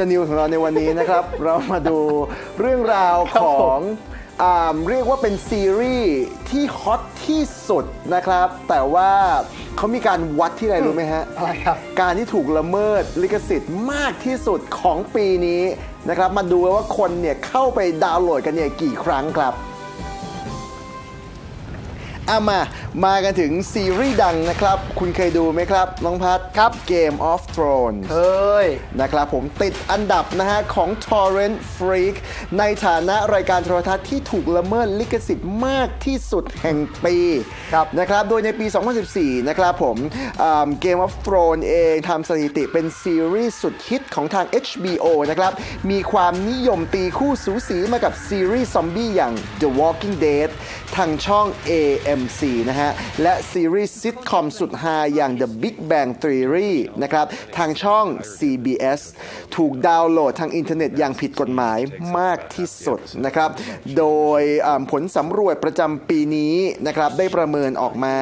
เดอะนิวของเราในวันนี้นะครับ เรามาดูเรื่องราวของอ่าเรียกว่าเป็นซีรีส์ที่ฮอตที่สุดนะครับ แต่ว่าเขามีการวัดที่อะไรรู้ไหมฮะ อะไรครับ การที่ถูกละเมิดลิขสิทธิ์มากที่สุดของปีนี้นะครับ มาดูว่าคนเนี่ยเข้าไปดาวน์โหลดกันเนี่ยกี่ครั้งครับ อามา มากันถึงซีรีส์ดังนะครับ คุณเคยดูไหมครับ น้องพัทครับ Game of Thrones เฮ้ยนะครับผมติดอันดับนะฮะของ Torrent Freak ในฐานะรายการโทรทัศน์ที่ถูกละเมิดลิขสิทธิ์มากที่สุดแห่งปีครับนะครับโดยในปี 2014 นะครับผมอ่า Game of Thrones เองทำสถิติเป็นซีรีส์สุดฮิตของทาง HBO นะครับมีความนิยมตีคู่สูสีมากับซีรีส์ซอมบี้อย่าง The Walking Dead ทางช่อง AMC นะฮะ และซีรีส์ซิทคอมสุดฮาอย่าง The Big Bang Theory นะครับ ทางช่อง CBS ถูกดาวน์โหลดทางอินเทอร์เน็ตอย่างผิดกฎหมายมากที่สุดนะครับ โดยผลสำรวจประจำปีนี้นะครับ ได้ประเมินออกมา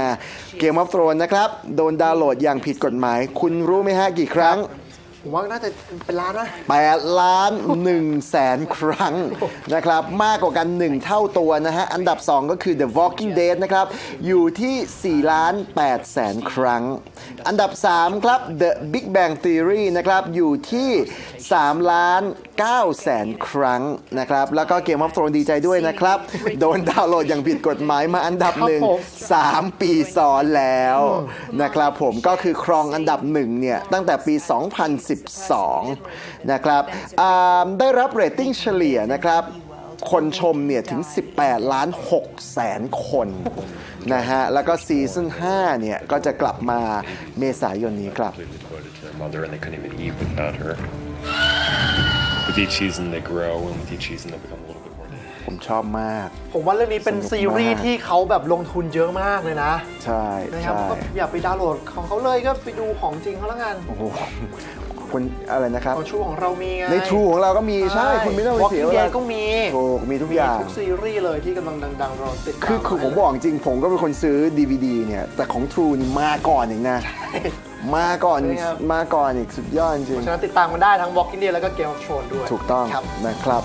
Game of Thrones นะครับ โดนดาวน์โหลดอย่างผิดกฎหมาย คุณรู้ไหมฮะกี่ครั้ง ผมว่าน่าจะเป็นล้านนะ 8 ล้าน1แสนครั้งนะครับ มากกว่ากัน 1 เท่าตัวนะฮะ อันดับ 2 ก็คือ The Walking Dead นะครับ อยู่ที่ 4 ล้าน8แสนครั้ง อันดับ 3 ครับ The Big Bang Theory นะครับ อยู่ที่ 3 ล้าน9แสนครั้งนะครับ แล้วก็ Game of Thrones ดีใจด้วยนะครับ โดนดาวน์โหลดอย่างผิดกฎหมายมาอันดับหนึ่งครับผม3ปีซ้อนแล้วนะครับผมก็คือครองอันดับหนึ่งเนี่ยตั้งแต่ปี2012 นะครับอ่าได้รับเรตติ้งเฉลี่ยนะครับคนชมเนี่ยถึง 18 ล้าน6แสนคนนะฮะ แล้วก็ซีซั่น5เนี่ย ก็จะกลับมาเมษายนนี้ครับ completely devoted to their mother and they couldn't even eat without her. With each season they grow and with each season they become a little bit more ผมชอบมาก ผมว่าเรื่องนี้เป็นสนุกซีรีส์มากที่เขาแบบลงทุนเยอะมากเลยนะ ใช่นะครับใช่ก็อย่าไปดาวน์โหลดของเขาเลยก็ไปดูของจริงเขาแล้วกันโอ้โห คุณอะไรนะครับของชูของเรามีไงในทรูของเราก็มีใช่คุณไม่ต้องไปเสีย Walking เวลา Dead ก็มีถูกมีทุกอย่างทุกซีรีส์เลยที่กำลังดังๆเราติดตามคือคือผมบอกจริงผมก็เป็นคนซื้อ DVD เนี่ย แต่ของ True นี่มาก่อนอีกนะมาก่อนใช่ครับมาก่อนอีกสุดยอดจริงฉะนั้นติดตามกันได้ทั้ง Walking Dead แล้วก็ Game of Thrones ด้วย ถูกต้องครับนะครับ